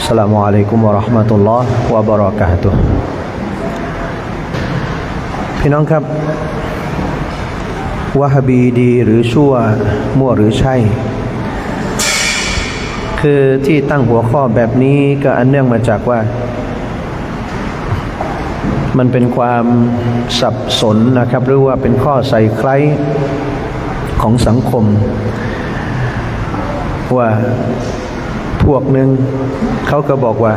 السلام عليكم ورحمة الله وبركاته พี่น้องครับวะฮาบีดีหรือชั่วมั่วหรือใช่ คือที่ตั้งหัวข้อแบบนี้ก็อันเนื่องมาจากว่า มันเป็นความสับสนนะครับ หรือว่าเป็นข้อใส่ใครของสังคม ว่า พวกหนึ่งเขาก็บอกว่า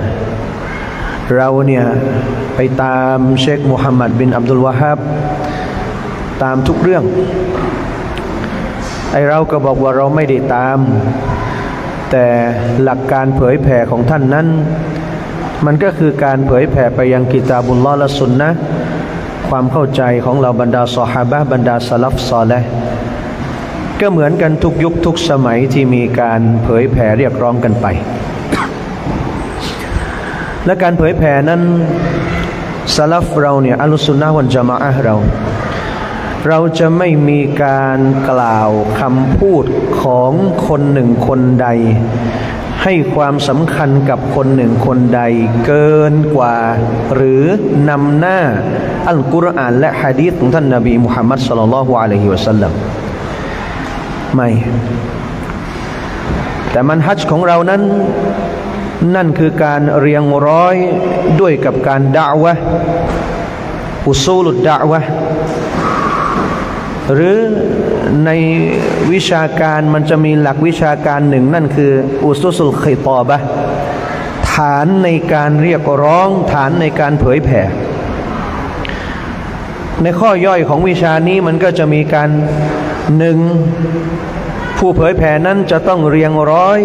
เราเนี่ย ไปตามเชคมุฮัมมัดบินอับดุลวาฮับตามทุกเรื่อง ไอเราก็บอกว่าเราไม่ได้ตาม แต่หลักการเผยแผ่ของท่านนั้น มันก็คือการเผยแผ่ไปยังกิตาบุลลอและสุนนะความเข้าใจของเราบรรดาสหาบะบรรดาสลับซอแล ก็เหมือนกันทุกยุคทุกสมัยที่มีการเผยแผ่เรียกร้องกันไป และการเผยแผ่นั้นสลับเราเนี่ยอัลลอฮ์สุนนะวันจามะอะห์เรา เราจะไม่มีการกล่าวคำพูดของคนหนึ่งคนใด ให้ความสำคัญกับคนหนึ่งคนใดเกินกว่า หรือนำหน้าอัลกุรอานและฮะดีษของท่านนบีมุฮัมมัดสลลัลลอฮุอะลัยฮิวะสัลลัม ไม่ แต่มันฮัจญ์ของเรานั้น นั่นคือการเรียงร้อยด้วยกับการด่าวะอุซูลุดด่าวะหรือในวิชาการมันจะมีหลักวิชาการหนึ่ง นั่นคืออุสุสุล khi ตอบะฐานในการเรียกร้อง ฐานในการเผยแผ่ ในข้อย่อยของวิชานี้มันก็จะมีการ หนึ่งผู้เผยแผ่นั้นจะต้องเรียงร้อย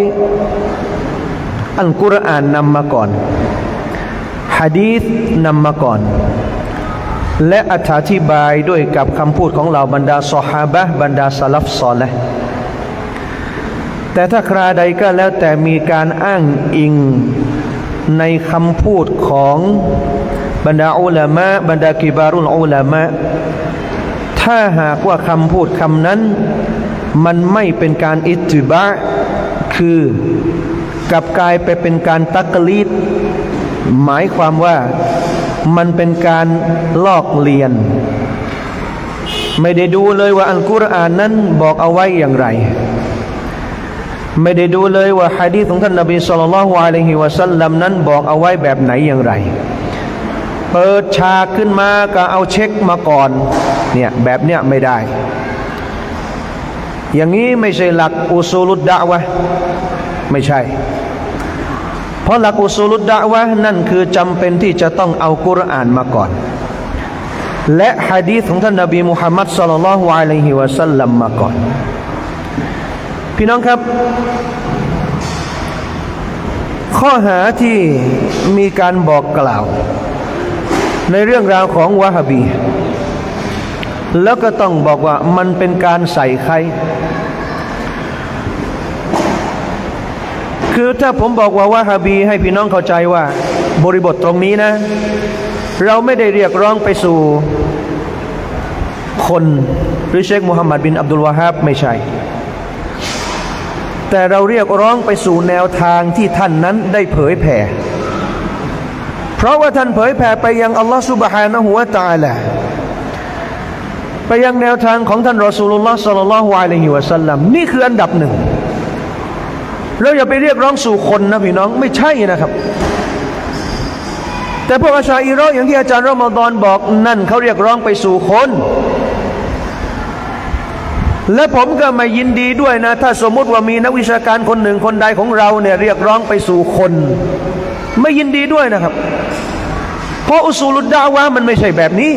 อัลกุรอานนำมาก่อนฮะดีษนำมาก่อน และอธิบายด้วยกับคำพูดของเราบรรดาสหาบะบรรดาสลับซอลและแต่ถ้าคราใดก็แล้วแต่มีการอ้างอิงในคำพูดของบรรดาอุลามะบรรดากิบารุลอุลามะ ถ้าหากว่าคำพูดคำนั้น มันไม่เป็นการอิติบะคือกลับกลายไปเป็นการตักลีดหมายความว่ามันเป็นการลอกเลียน ไม่ได้ดูเลยว่าอัลกุรอานนั้นบอกเอาไว้อย่างไร ไม่ได้ดูเลยว่าฮะดีของท่านนบีสุลต่านละฮ์อะลัยฮิวะสัลลัมนั้นบอกเอาไว้แบบไหนอย่างไร เปิดฉากขึ้นมาก็เอาเช็คมาก่อน เนี่ยแบบเนี้ยไม่ได้ อย่างนี้ไม่ใช่หลักอุซูลุดดะวะไม่ใช่ เพราะหลักอุซูลุดดะวะนั่นคือจำเป็นที่จะต้องเอากุรอานมาก่อน และฮะดีษของท่านนบีมุฮัมมัดสลลัลลอฮุอะลัยฮิวะสัลลัมมาก่อน พี่น้องครับข้อหาที่มีการบอกกล่าว ในเรื่องราวของวะฮบี แล้วก็ต้องบอกว่ามันเป็นการใส่ใคร คือถ้าผมบอกว่าวะฮาบี ให้พี่น้องเข้าใจว่า บริบทตรงนี้นะ เราไม่ได้เรียกร้องไปสู่คนหรือเชคมูฮัมหมัดบินอับดุลวาฮับไม่ใช่ แต่เราเรียกร้องไปสู่แนวทางที่ท่านนั้นได้เผยแผ่ เพราะว่าท่านเผยแผ่ไปยังอัลลอฮฺสุบฮานะฮูวะตาละ ไปยังแนวทางของท่านรอสูลุลลอฮ์สัลลัลลอฮุอะลัยฮิวะสัลลัมนี่คืออันดับหนึ่งเราอย่าไปเรียกร้องสู่คนนะพี่น้องไม่ใช่นะครับ แต่พวกอาชาอิรออย่างที่อาจารย์รอมฎอนบอกนั่นเขาเรียกร้องไปสู่คน และผมก็ไม่ยินดีด้วยนะ ถ้าสมมุติว่ามีนักวิชาการคนหนึ่งคนใดของเราเนี่ยเรียกร้องไปสู่คน ไม่ยินดีด้วยนะครับ เพราะอุสูลุดดาวะมันไม่ใช่แบบนี้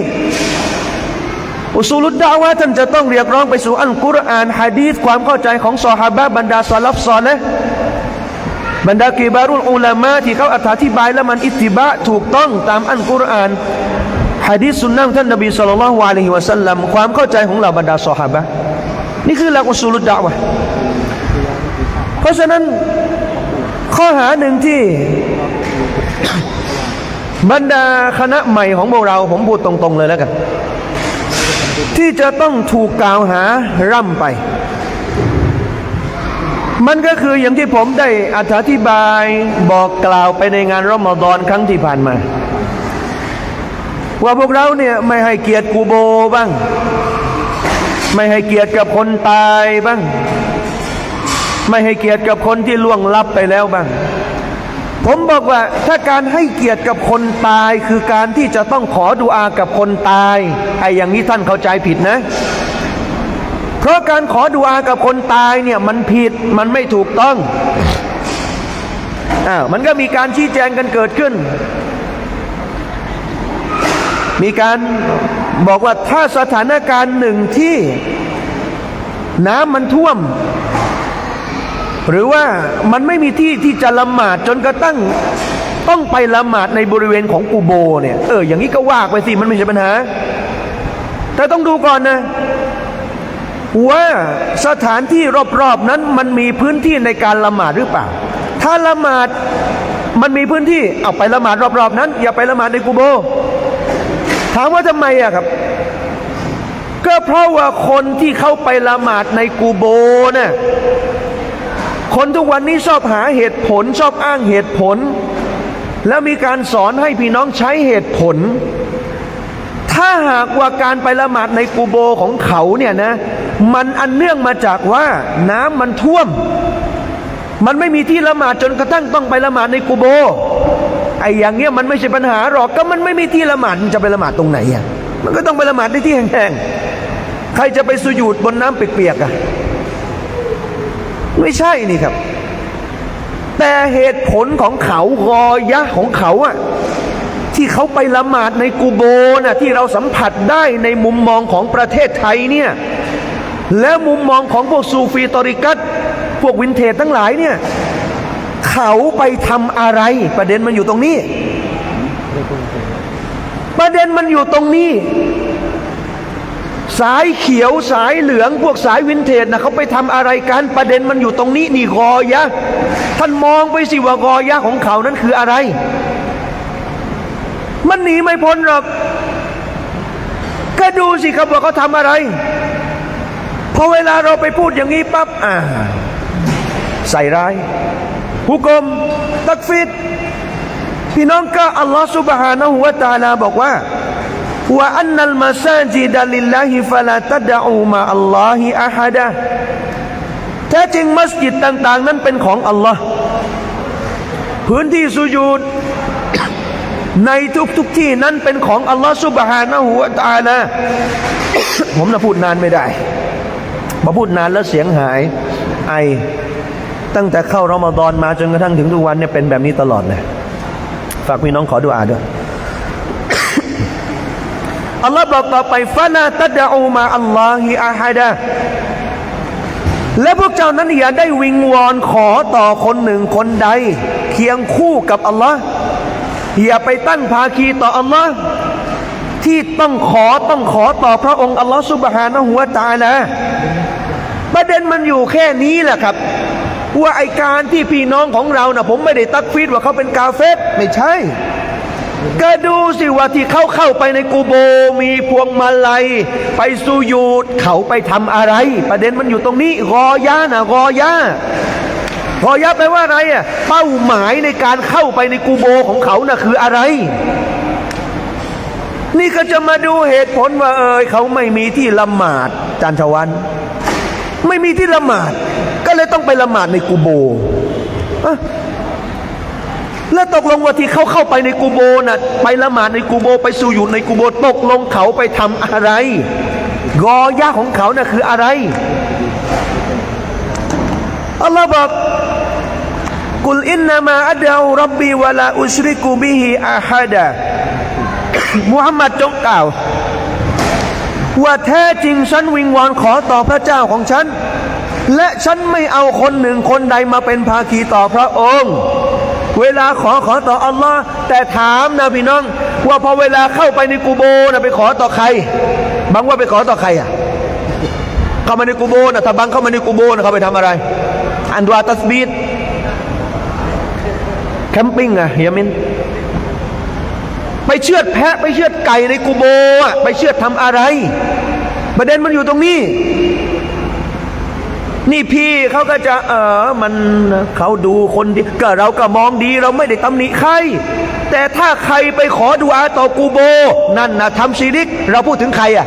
อุสูลุดดาวะท่านจะต้องเรียกร้องไปสู่อัลกุรอานฮะดีษความเข้าใจของซอฮาบะบรรดาสลับซอและบรรดากีบารุลอุลามะที่เขาอธิบายและมันอิติบะถูกต้องตามอัลกุรอานฮะดีษสุนนะท่านนบีสุลต่านละฮ์อะลัยฮิวะสัลลัมความเข้าใจของเราบรรดาซอฮาบะนี่คือหลักอุสูลุดดาวะเพราะฉะนั้นข้อหาหนึ่งที่บรรดาคณะใหม่ของพวกเราผมพูดตรงๆเลยแล้วกัน ที่จะต้องถูกกล่าวหาร่ำไป มันก็คืออย่างที่ผมได้อธิบายบอกกล่าวไปในงานรอมฎอนครั้งที่ผ่านมา ว่าพวกเราเนี่ยไม่ให้เกียรติกูโบบ้าง ไม่ให้เกียรติกับคนตายบ้าง ไม่ให้เกียรติกับคนที่ล่วงลับไปแล้วบ้าง ผมบอกว่าถ้าการให้เกียรติกับคนตาย คือการที่จะต้องขอดุอากับคนตายไอ้อย่างนี้ท่านเข้าใจผิดนะ เพราะการขอดุอากับคนตายเนี่ยมันผิดมันไม่ถูกต้องอ้าวมันก็มีการชี้แจงกันเกิดขึ้น มีการบอกว่าถ้าสถานการณ์หนึ่งที่น้ำมันท่วม หรือว่ามันไม่มีที่ที่จะละหมาดจนกระทั่งต้องไปละหมาดในบริเวณของกูโบเนี่ยเอออย่างนี้ก็ว่าไปสิมันไม่ใช่ปัญหา แต่ต้องดูก่อนนะ ว่าสถานที่รอบๆนั้นมันมีพื้นที่ในการละหมาดหรือเปล่า ถ้าละหมาดมันมีพื้นที่เอาไปละหมาดรอบๆนั้น อย่าไปละหมาดในกูโบ ถามว่าทำไมอะครับ ก็เพราะว่าคนที่เข้าไปละหมาดในกูโบน่ะ คนทุกวันนี้ชอบหาเหตุผล ชอบอ้างเหตุผล แล้วมีการสอนให้พี่น้องใช้เหตุผล ถ้าหากว่าการไปละหมาดในกูโบของเขาเนี่ยนะ มันอันเนื่องมาจากว่าน้ำมันท่วม มันไม่มีที่ละหมาดจนกระทั่งต้องไปละหมาดในกูโบไอ้อย่างเงี้ยมันไม่ใช่ปัญหาหรอกก็มันไม่มีที่ละหมาดมันจะไปละหมาดตรงไหนอะมันก็ต้องไปละหมาดในที่แห้งๆใครจะไปสุญูดบนน้ำเปียกๆอะ ไม่ใช่นี่ครับ แต่เหตุผลของเขารอยะของเขาอะที่เขาไปละหมาดในกูโบน่ะที่เราสัมผัสได้ในมุมมองของประเทศไทยเนี่ยแล้วมุมมองของพวกซูฟีตอริกัตพวกวินเทจทั้งหลายเนี่ยเขาไปทำอะไร ประเด็นมันอยู่ตรงนี้ ประเด็นมันอยู่ตรงนี้ สายเขียวสายเหลืองพวกสายวินเทจนะเขาไปทำอะไรกันประเด็นมันอยู่ตรงนี้นี่กอยะ ท่านมองไปสิว่ากอยะของเขานั้นคืออะไร มันหนีไม่พ้นหรอกก็ดูสิครับว่าเขาทำอะไรพอเวลาเราไปพูดอย่างนี้ปั๊บอ่า ใส่ร้ายฮุกม ตักฟิดพี่น้องก็อัลลอฮฺสุบฮานะฮุวาตาลาบอกว่า ว่าอันนัลมาซาจิดาลิลลาฮิฟะลาตัดอูมาอัลลอฮิอาฮดะแท้จริงมัสยิดต่าง ๆ นั้นเป็นของอัลลอฮ์พื้นที่สุญูดในทุกทที่นั้นเป็นของอัลลอฮ์สุบฮานะหัวตานาผมจะพูดนานไม่ได้มาพูดนานแล้วเสียงหายไอ ตั้งแต่เข้ารอมฎอนมาจนกระทั่งถึงทุกวันเนี่ยเป็นแบบนี้ตลอดเลยฝากพี่น้องขอดูอาด้วย อัลลอฮ์บอกต่อไปฟานาตัดอูมาอัลลอฮิอาฮดะและพวกเจ้านั้นอย่าได้วิงวอนขอต่อคนหนึ่งคนใด เคียงคู่กับอัลลอฮ์อย่าไปตั้งภาคีต่ออัลลอฮ์ที่ต้องขอต้องขอต่อพระองค์อัลลอฮ์สุบฮานะฮุวตาละประเด็นมันอยู่แค่นี้แหละครับ ว่าไอการที่พี่น้องของเรานะ่ะผมไม่ได้ตักฟีดว่าเขาเป็นกาเฟสไม่ใช่ ก็ดูสิว่าที่เขาเข้าไปในกูโบมีพวงมาลัย ไปสูยูดเขาไปทำอะไร ประเด็นมันอยู่ตรงนี้รอยานะรอยารอยาแปลว่าอะไรอะเป้าหมายในการเข้าไปในกูโบของเขาน่ะคืออะไร นี่ก็จะมาดูเหตุผลว่าเออเขาไม่มีที่ละหมาดจันทวัน ไม่มีที่ละหมาด ก็เลยต้องไปละหมาดในกูโบอะ แล้วตกลงว่าที่เขาเข้าไปในกูโบน่ะไปละหมาดในกูโบไปสู่อยู่ในกูโบตกลงเขาไปทำอะไร กอย่าของเขาน่ะคืออะไรอัลลอฮ์บอกกุลอินนามาอัดอารับบีวะลาอุชริกุบิฮิอาฮัดะมุฮัมมัดจงกล่าว ว่าแท้จริงฉันวิงวอนขอต่อพระเจ้าของฉัน และฉันไม่เอาคนหนึ่งคนใดมาเป็นภาคีต่อพระองค์ เวลาขอขอต่ออัลลอฮ์แต่ถามนะพี่น้อง ว่าพอเวลาเข้าไปในกูโบนะไปขอต่อใคร บางว่าไปขอต่อใครอะเข้ามาในกูโบนะถ้าบางเข้ามาในกูโบนะเขาไปทำอะไร อันดวาตัสบีดแคมปิ้งอะเฮียมินไปเชือดแพะไปเชือดไก่ในกูโบอะไปเชือดทำอะไร ประเด็นมันอยู่ตรงนี้ นี่พี่เขาก็จะเออมันเขาดูคนดีก็เราก็มองดีเราไม่ได้ตำหนิใคร แต่ถ้าใครไปขอดูอาต่อกูโบ นั่นนะทำชีริก เราพูดถึงใครอะ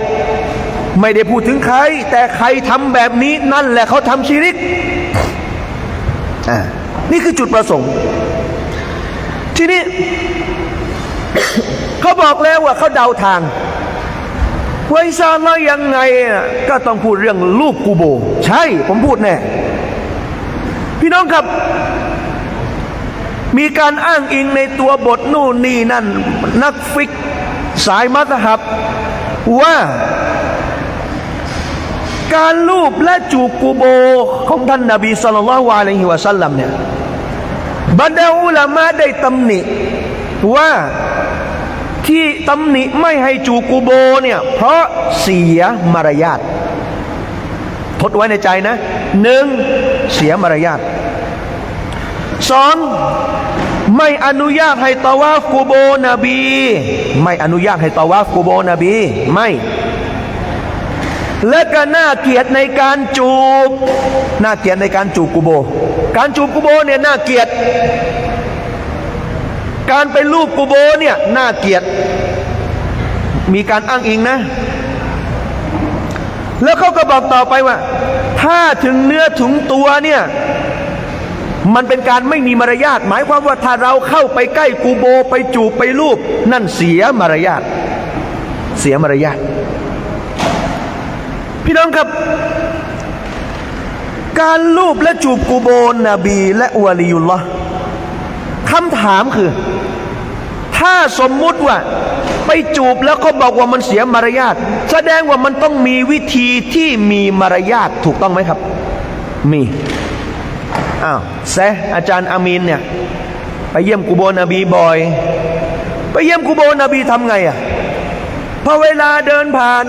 ไม่ได้พูดถึงใคร แต่ใครทำแบบนี้นั่นแหละเขาทำชีริกอ่านี่คือจุดประสงค์ ทีนี้เขาบอกแล้วว่าเขาเดาทาง ว่าอินชาอัลลอฮ์ยังไงอะก็ต้องพูดเรื่องลูกกูโบ ใช่ ผมพูดแน่ พี่น้องครับ มีการอ้างอิงในตัวบทนู่นนี่นั่น นักฟิกสายมัตฮับ ว่า การลูบและจูบกูโบ ของท่านนาบีสุลต่านละฮ์วะอะลัยฮิวะสัลลัมเนี่ยบรรดาอุลามะได้ตำหนิว่า ที่ตำหนิไม่ให้จูกูโบเนี่ย เพราะเสียมารยาททดไว้ในใจนะหนึ่งเสียมารยาทสองไม่อนุญาตให้ตาวาฟกูโบนบี ไม่อนุญาตให้ตาวาฟกูโบนบี ไม่ และก็น่าเกลียดในการจูบน่าเกลียดในการจูบกูโบ การจูบกูโบเนี่ยน่าเกลียด การไปรูปกูโบเนี่ยน่าเกลียดมีการอ้างอิงนะ แล้วเขาก็บอกต่อไปว่า ถ้าถึงเนื้อถึงตัวเนี่ยมันเป็นการไม่มีมารยาทหมายความว่าถ้าเราเข้าไปใกล้กูโบไปจูบไปรูป นั่นเสียมารยาทเสียมารยาทพี่น้องครับ การลูบและจูบกูโบนบีและอวลียุลลอฮ์คำถามคือ ถ้าสมมุติว่า ไปจูบแล้วเขาบอกว่ามันเสียมารยาทแสดงว่ามันต้องมีวิธีที่มีมารยาทถูกต้องไหมครับ มีอ้าวแซะอาจารย์อามีนเนี่ยไปเยี่ยมกูโบนบีบอย ไปเยี่ยมกูโบนบีทำไงอะพอเวลาเดินผ่าน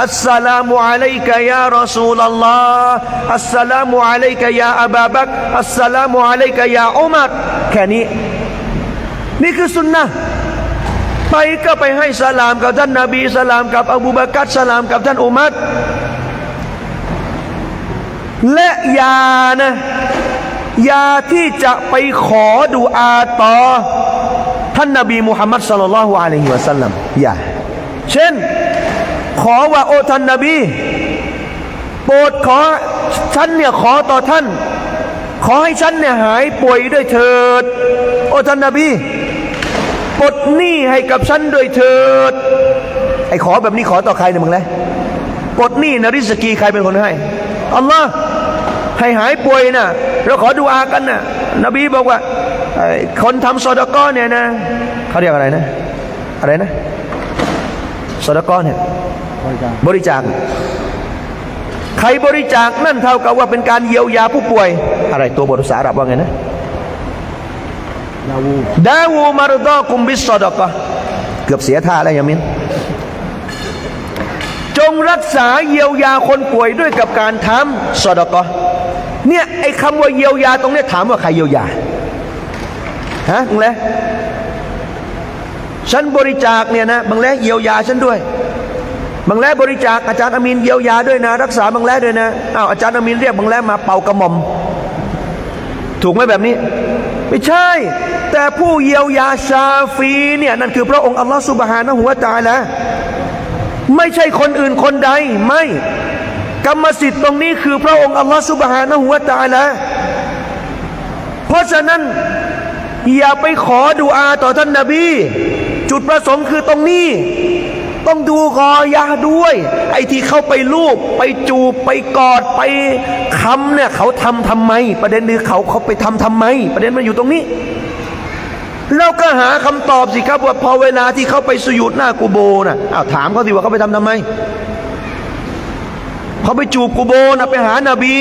อัสสลามุอะลัยกะยารอซูลลอฮ์อัสสลามุอะลัยกะยาอับาบักอัสสลามุอะลัยกะยาอุมัรแค่นี้ นี่คือสุนนะไปก็ไปให้สลามกับท่านนาบีสลามกับอบูบากัรสลามกับท่านอุมัรและยานะยาที่จะไปขอดูอาต่อท่านนบีมุฮัมมัดสลลัลลอฮุอะลัยฮิวะสัลลัมอย่าเช่น ขอว่าโอท่านนบีโปรดขอฉันเนี่ยขอต่อท่าน ขอให้ฉันเนี่ยหายป่วยด้วยเถิด โอท่านนบี ปลดหนี้ให้กับฉันด้วยเถิด ไอ้ขอแบบนี้ขอต่อใครเนี่ยมึงเลยปลดหนี้นะริสกีใครเป็นคนให้อัลลอฮ์ให้หายป่วยนะเราขอดูอากันนะนบีบอกว่าไอ้คนทำซอดาก้อเนี่ยนะเขาเรียกอะไรนะ อะไรนะสดก้อนเนี่ยบริจาคใครบริจาคนั่นเท่ากับว่าเป็นการเยียวยาผู้ป่วย อะไรตัวบทภาษาอาหรับว่าไงนะ ดาวูดาวูมารดอกุมบิสซอดกะเกือบเสียท่าแล้วยามินจงรักษาเยียวยาคนป่วยด้วยกับการทำซอดกะเนี่ยไอ้คำว่าเยียวยาตรงเนี้ยถามว่าใครเยียวยาฮะมึงเลยฉันบริจาคเนี่ยนะบางแล้วเยียวยาฉันด้วยบางแล้วบริจาคอาจารย์อามีนเยียวยาด้วยนะ รักษาบางแล้วด้วยนะอ้าวอาจารย์อามีนเรียกบางแล้วมาเป่ากระหม่อม ถูกไหมแบบนี้ ไม่ใช่ แต่ผู้เยียวยาชาฟีเนี่ยนั่นคือพระองค์อัลลอฮฺสุบฮานะหัวตาละไม่ใช่คนอื่นคนใดไม่กรรมสิทธิ์ตรงนี้คือพระองค์อัลลอฮฺสุบฮานะหัวตาละเพราะฉะนั้นอย่าไปขอดูอาต่อท่านนาบี จุดประสงค์คือตรงนี้ ต้องดูกอยาด้วย ไอ้ที่เข้าไปลูบไปจูบไปกอดไปคำเนี่ยเขาทำทำไม ประเด็นคือเขาเขาไปทำทำไม ประเด็นมันอยู่ตรงนี้เราก็หาคำตอบสิครับว่าพอเวลาที่เขาไปสุยุดหน้ากูโบน่ะอ้าวถามเขาสิว่าเขาไปทำทำไมเขาไปจูบกูโบนะไปหานาบี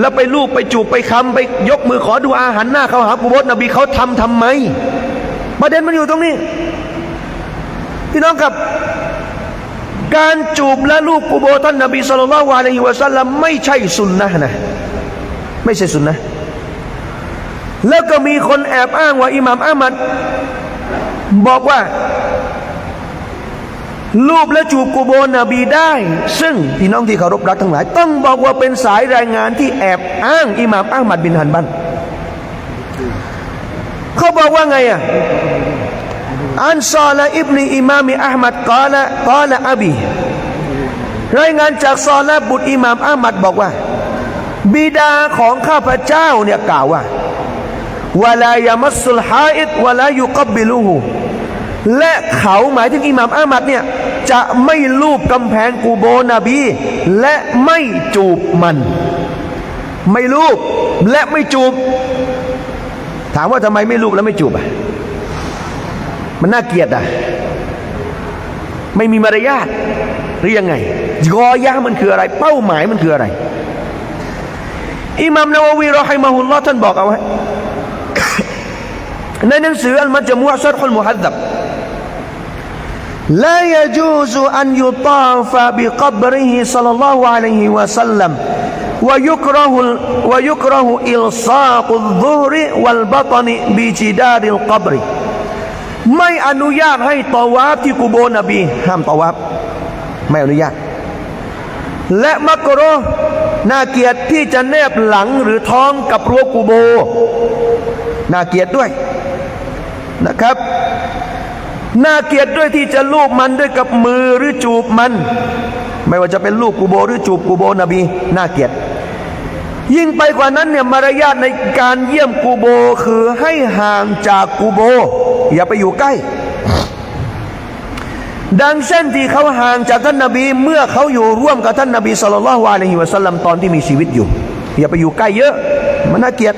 แล้วไปลูบไปจูบไปคำไปยกมือขอดูอาหันหน้าเขาหากูโบนบีเขาทำทำไม ประเด็นมันอยู่ตรงนี้พี่น้องครับ การจูบและลูบกูโบท่านนบีสุลต่านละวะลัยฮิวะสัลลัมไม่ใช่สุนนะนะไม่ใช่สุนนะแล้วก็มีคนแอบอ้างว่าอิหม่ามอามัดบอกว่ารูปและจูบกูโบนบีได้ ซึ่งพี่น้องที่เคารพรักทั้งหลาย ต้องบอกว่าเป็นสายรายงานที่แอบอ้างอิหม่ามอัลมัดบินฮันบันเขาบอกว่าไงอะ อันซอละอิบนีอิมามีอัลมัดกาละกาละอบีรายงานจากซอละบุตรอิหม่ามอัลมัดบอกว่า บิดาของข้าพเจ้าเนี่ยกล่าวว่าวลายามัสุลฮาอิดวลายุกบบิลูหูและเขาหมายถึงอิหม่ามอามัดเนี่ยจะไม่ลูบกำแพงกูโบนบี และไม่จูบมัน ไม่ลูบและไม่จูบ ถามว่าทำไมไม่ลูบและไม่จูบอะ มันน่าเกลียดอ่ะ ไม่มีมารยาทหรือยังไงกอยะมันคืออะไร เป้าหมายมันคืออะไร อิหมัมนาววีรอฮิมะฮุลลอฮ์ท่านบอกเอาไว้ ในหนังสืออัลมัจมุอะชัรฮุลมุฮัดดับ لا يجوز أن يطاف بقبره صلى الله عليه وسلم ويكره ويكره إلصاق الظهر والبطن بجدار القبر ไม่อนุญาตให้ตาวาฟที่กุโบนบี ห้ามตาวาฟไม่อนุญาต และมักโรอน่าเกียรติที่จะแนบหลังหรือท้องกับรั้วกูโบน่าเกียรติด้วยนะครับน่าเกียดด้วยที่จะลูบมันด้วยกับมือหรือจูบมัน ไม่ว่าจะเป็นลูกกูโบหรือจูบกูโบนบีน่าเกียด ยิ่งไปกว่านั้นเนี่ยมารยาทในการเยี่ยมกูโบคือให้ห่างจากกูโบ อย่าไปอยู่ใกล้ ดังเช่นที่เขาห่างจากท่านนบี เมื่อเขาอยู่ร่วมกับท่านนบีสุลต่านละฮ์อะลัยฮิวะสัลลัมตอนที่มีชีวิตอยู่ อย่าไปอยู่ใกล้เยอะ มันน่าเกลียด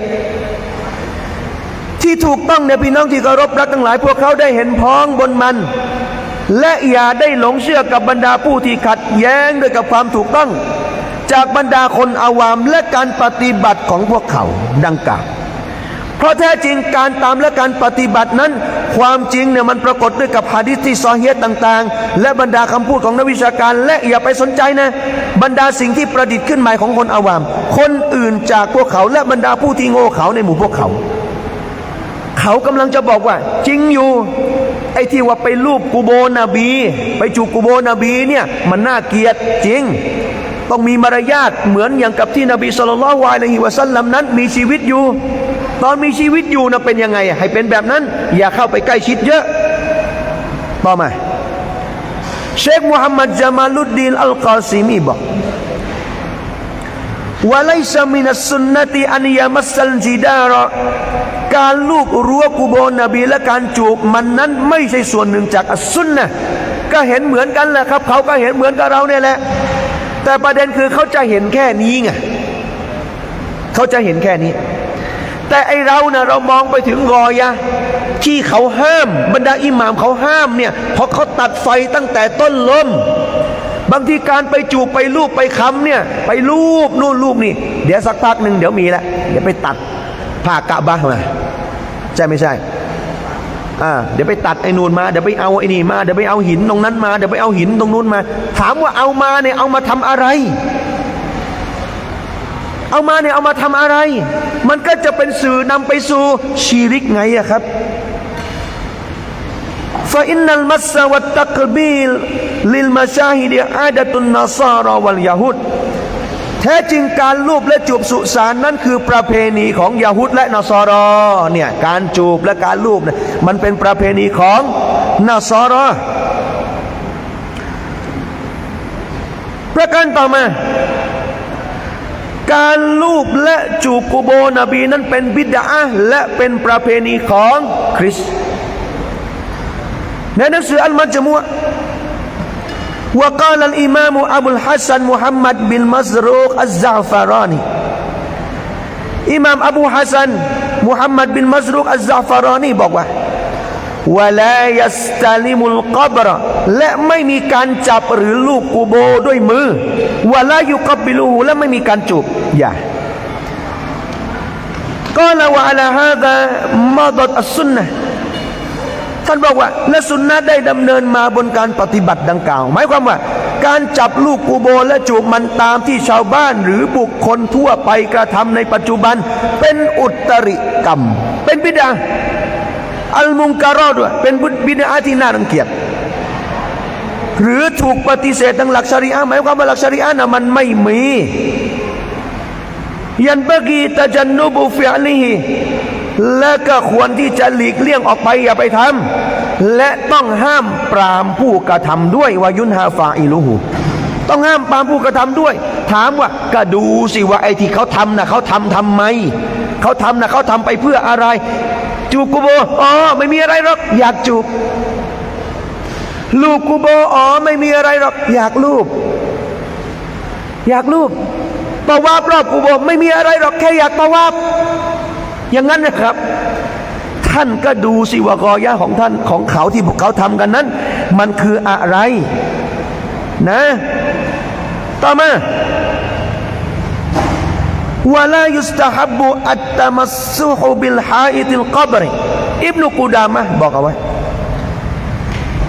ที่ถูกต้องเนี่ยพี่น้องที่เคารพรักทั้งหลาย พวกเขาได้เห็นพ้องบนมัน และอย่าได้หลงเชื่อกับบรรดาผู้ที่ขัดแย้งด้วยกับความถูกต้อง จากบรรดาคนอาวามและการปฏิบัติของพวกเขาดังกล่าวเพราะแท้จริงการตามและการปฏิบัตินั้น ความจริงเนี่ยมันปรากฏด้วยกับฮะดิษที่ซอเฮียต่างๆ และบรรดาคำพูดของนักวิชาการ และอย่าไปสนใจนะบรรดาสิ่งที่ประดิษฐ์ขึ้นใหม่ของคนอาวาม คนอื่นจากพวกเขาและบรรดาผู้ที่โง่เขาในหมู่พวกเขา เขากำลังจะบอกว่า จริงอยู่ไอ้ที่ว่าไปรูปกูโบนบี ไปจูกูโบนบีเนี่ยมันน่าเกลียดจริง ต้องมีมารยาทเหมือนอย่างกับที่นบีสุลต่านละวะลัยฮิวะสัลลัมนั้น มีชีวิตอยู่ ตอนมีชีวิตอยู่นะเป็นยังไง ให้เป็นแบบนั้น อย่าเข้าไปใกล้ชิดเยอะ ต่อมา เชคมุฮัมมัดจามาลุดดีนอัลกาซิมีบอกวะไลซามินัสสุนนติอันยามัสซัลจิดารอการลูกรั้วกุโบนบีและการจูบมันนั้นไม่ใช่ส่วนหนึ่งจากอัสซุนนะก็เห็นเหมือนกันแหละครับ เขาก็เห็นเหมือนกับเราเนี่ยแหละ แต่ประเด็นคือเขาจะเห็นแค่นี้ไงเขาจะเห็นแค่นี้ แต่ไอเรานะเรามองไปถึงรอยะที่เขาห้าม บรรดาอิหม่ามเขาห้ามเนี่ยเพราะเขาตัดไฟตั้งแต่ต้นลมบางทีการไปจูบไปลูบไปคำเนี่ย ไปลูบนู่นลูบนี่ เดี๋ยวสักพักหนึ่งเดี๋ยวมีแล้วเดี๋ยวไปตัดผ้ากะบะมา ใช่ไม่ใช่ อ่าเดี๋ยวไปตัดไอ้นูนมาเดี๋ยวไปเอาไอ้นี่มาเดี๋ยวไปเอาหินตรงนั้นมาเดี๋ยวไปเอาหินตรงนู้นมา ถามว่าเอามาเนี่ยเอามาทำอะไร เอามาเนี่ยเอามาทำอะไร มันก็จะเป็นสื่อนำไปสู่ชีริกไงอะครับฟาอินนัลมัสซาวัตตะกบิลลิลมาชาฮิดอาดะตุนนาซาราวัลยาฮุด แท้จริงการลูบและจูบสุสานนั้นคือประเพณีของยาฮุดและนอสอรอเนี่ยการจูบและการลูบเนี่ยมันเป็นประเพณีของนอสอรอประการต่อมา การลูบและจูบกุโบนบีนั้นเป็นบิดาและเป็นประเพณีของคริสต์ในหนังสืออัลมัจมุอะ وقال الإمام أبو الحسن محمد بن مزروق الزعفراني إمام أبو حسن محمد بن مزروق الزعفراني บอกว่า ولا يستلم القبر และไม่มีการจับหรือลูบกูโบด้วยมือ ولا يقبله และไม่มีการจูบอย่า قال وعلى هذا مضت السنه ท่านบอกว่าและสุนนะได้ดำเนินมาบนการปฏิบัติดังกล่าว หมายความว่า การจับลูกกูโบและจูบมันตามที่ชาวบ้านหรือบุคคลทั่วไปกระทำในปัจจุบัน เป็นอุตริกรรม เป็นบิดาอัลมุงการอด้วยเป็นบิดาที่น่ารังเกียจหรือถูกปฏิเสธทางหลักชริอะห์หมายความว่าหลักชริอะห์นะมันไม่มียันบกีตะจันนุบุฟิอลิฮิ และก็ควรที่จะหลีกเลี่ยงออกไปอย่าไปทำและต้องห้ามปรามผู้กระทำด้วยวายุนฮาฟาอิลูหูต้องห้ามปรามผู้กระทำด้วย ถามว่าก็ดูสิว่าไอ้ที่เขาทำนะเขาทำทำไมเขาทำนะเขาทำไปเพื่ออะไร จูบกูโบอ๋อไม่มีอะไรหรอกอยากจูบลูกกูโบอ๋อไม่มีอะไรหรอกอยากลูบอยากลูบตะวาบรอบกูโบไม่มีอะไรหรอกแค่อยากตะวาบ อย่างนั้นนะครับ ท่านก็ดูสิว่ากอยะของท่านของเขาที่พวกเขาทำกันนั้น มันคืออะไรนะ ต่อมาวะลายุสตะฮับบุอัตตมัสซุฮุบิลฮาอิติลกับรอิบนุกูดามะบอกเอาไว้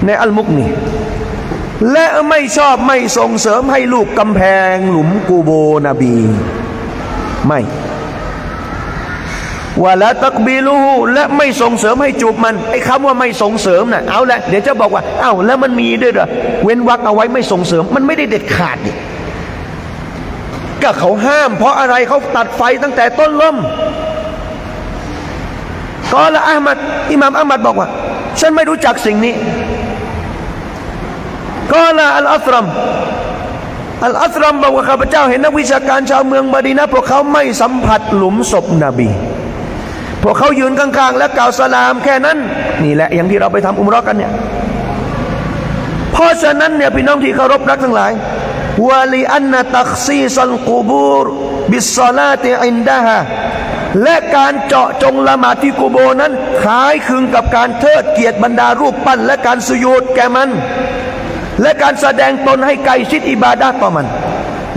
ในอัลมุกนีและไม่ชอบไม่ส่งเสริมให้ลูกกำแพงหลุมกูโบนบี ไม่ วะละตักบีลูและไม่ส่งเสริมให้จูบมันไอ้คำว่าไม่ส่งเสริมน่ะเอาละเดี๋ยวจะบอกว่าเอ้าแล้วมันมีด้วยเหรอเว้นวรรคเอาไว้ไม่ส่งเสริม มันไม่ได้เด็ดขาดนี่ก็เขาห้าม เพราะอะไรเขาตัดไฟตั้งแต่ต้นลมก็ละอามัดอิหม่ามอามัดบอกว่า ฉันไม่รู้จักสิ่งนี้ก็ละอัลอัสรัมอัลอัสรัมบอกว่าข้าพเจ้าเห็นนักวิชาการชาวเมืองมาดีนะพวกเขาไม่สัมผัสหลุมศพนบี พวกเขายืนข้างๆ และกล่าวสลามแค่นั้น นี่แหละอย่างที่เราไปทำอุมรอกันเนี่ยเพราะฉะนั้นเนี่ยพี่น้องที่เคารพรักทั้งหลายวาลีอันนะตักซีซัลกูบูรบิสซาลาติอินดาฮะและการเจาะจงละหมาดที่กูโบนั้นคล้ายคลึงกับการเทิดเกียรติบรรดารูปปั้น และการสุยูดแก่มัน และการแสดงตนให้ไกลชิดอิบาดาต่อมัน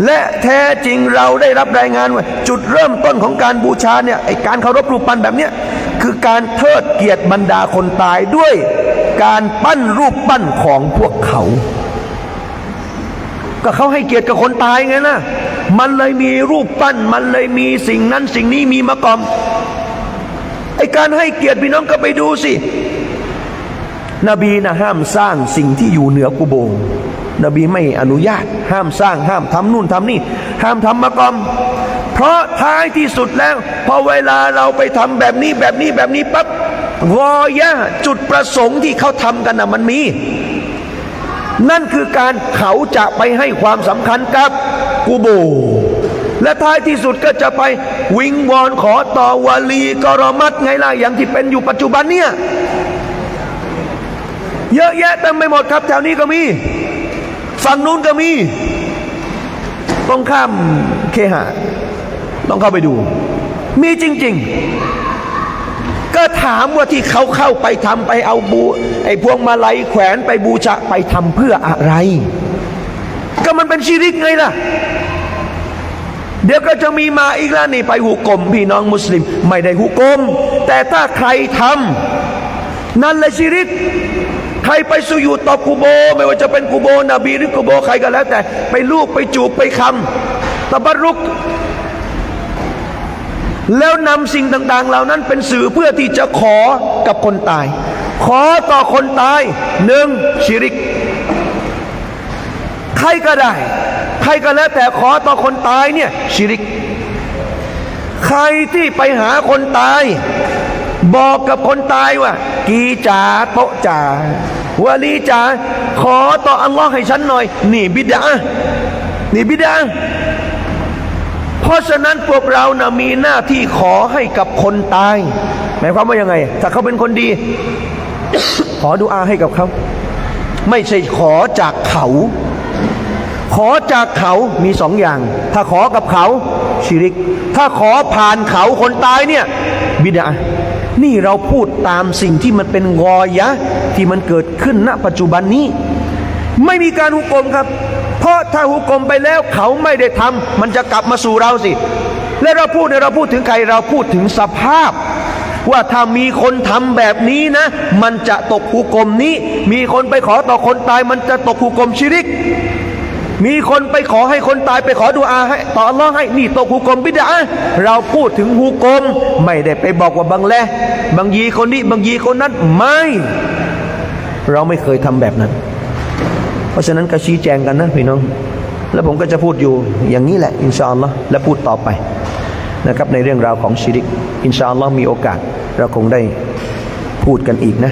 และแท้จริงเราได้รับรายงานว่าจุดเริ่มต้นของการบูชาเนี่ยไอการเคารพรูปปั้นแบบเนี้ยคือการเทิดเกียรติบรรดาคนตายด้วยการปั้นรูปปั้นของพวกเขา ก็เขาให้เกียรติกับคนตายไงนะมันเลยมีรูปปั้น มันเลยมีสิ่งนั้นสิ่งนี้มีมากอมไอการให้เกียรติพี่น้องก็ไปดูสิ นบีนะห้ามสร้างสิ่งที่อยู่เหนือกุโบ นบีไม่อนุญาต ห้ามสร้างห้ามทำนู่นทำนี่ ห้ามทำมากอม เพราะท้ายที่สุดแล้ว พอเวลาเราไปทำแบบนี้แบบนี้แบบนี้ปั๊บวอยะจุดประสงค์ที่เขาทำกันนะมันมี นั่นคือการเขาจะไปให้ความสำคัญกับกูโบ และท้ายที่สุดก็จะไปวิงวอนขอต่อวาลีกรมัดไงล่ะอย่างที่เป็นอยู่ปัจจุบันเนี่ยเยอะแยะเต็มไปหมดครับแถวนี้ก็มี ฝั่งนู้นก็มี ต้องข้ามเคหะต้องเข้าไปดู มีจริง ๆ ก็ถามว่าที่เขาเข้าไปทำไปเอาบู ไอ้พวงมาลัยแขวนไปบูชาไปทำเพื่ออะไร ก็มันเป็นชีริกไงล่ะ เดี๋ยวก็จะมีมาอีกแล้วนี่ไปหุกกลมพี่น้องมุสลิม ไม่ได้หุกกลมแต่ถ้าใครทำนั่นแหละชีริก รไปสุยูต่อกูโบ ไม่ว่าจะเป็นกูโบนบีหรือกูโบใครก็แล้วแต่ ไปลูกไปจูบไปคำตะบรุก แล้วนำสิ่งต่าง ๆ เหล่านั้นเป็นสื่อเพื่อที่จะขอกับคนตาย ขอต่อคนตายหนึ่งชิริก ใครก็ได้ ใครก็แล้วแต่ขอต่อคนตายเนี่ยชิริก ใครที่ไปหาคนตาย บอกกับคนตายว่า กีจ๋าโตจ๋าวาลีจ๋าขอต่ออัลลอฮ์ให้ฉันหน่อย นี่บิดานี่บิดาเพราะฉะนั้นพวกเรานะมีหน้าที่ขอให้กับคนตายหมายความว่ายังไง ถ้าเขาเป็นคนดี ขอดุอาให้กับเขา ไม่ใช่ขอจากเขา ขอจากเขามีสองอย่าง ถ้าขอกับเขา ชิริก ถ้าขอผ่านเขาคนตายเนี่ย บิดา นี่เราพูดตามสิ่งที่มันเป็นงอยะ ที่มันเกิดขึ้นณปัจจุบันนี้ ไม่มีการหุกกลมครับ เพราะถ้าหุกกลมไปแล้วเขาไม่ได้ทำมันจะกลับมาสู่เราสิ และเราพูดเนี่ยเราพูดถึงใครเราพูดถึงสภาพ ว่าถ้ามีคนทำแบบนี้นะ มันจะตกหุกกลมนี้ มีคนไปขอต่อคนตาย มันจะตกหุกกลมชิริก มีคนไปขอให้คนตายไปขอดูอาให้ ต่ออัลลอฮ์ให้นี่ตกหุกลมบิดาเราพูดถึงหุกลมไม่ได้ไปบอกว่าบางแลบางยีคนนี้บางยีคนนั้นไม่ เราไม่เคยทำแบบนั้น เพราะฉะนั้นก็ชี้แจงกันนะพี่น้อง แล้วผมก็จะพูดอยู่อย่างนี้แหละอินชาอัลลอฮ์และพูดต่อไปนะครับในเรื่องราวของชิริก อินชาอัลลอฮ์มีโอกาส เราคงได้พูดกันอีกนะ